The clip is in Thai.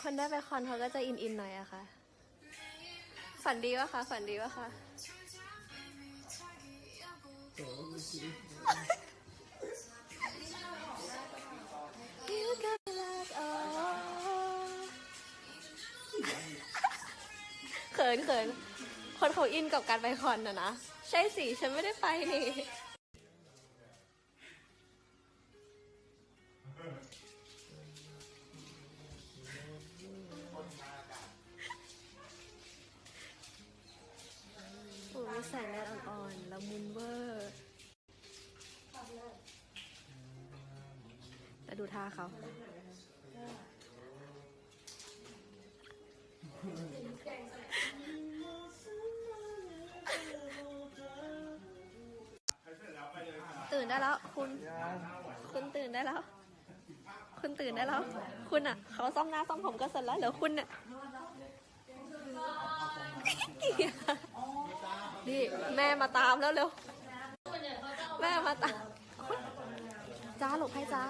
คนได้ไปคอนเขาก็จะอินอินหน่อยอะค่ะ ฝันดีวะคะฝันดีวะคะเขินเขินคนเขาอินกับการไปคอนนะนะ ใช่สิ ฉันไม่ได้ไปนี่ โอ้ยแสงแดดอ่อนๆละมุนเวอร์แต่ดูท่าเขาตื่นได้แล้ว คุณ คุณตื่นได้แล้ว คุณตื่นได้แล้ว คุณอะ เขาซ่อมหน้าซ่อมผมก็เสร็จแล้วเหลือคุณเนี่ย แม่มาตามแล้วเร็วแม่มาตามจ้าหลบให้จ้า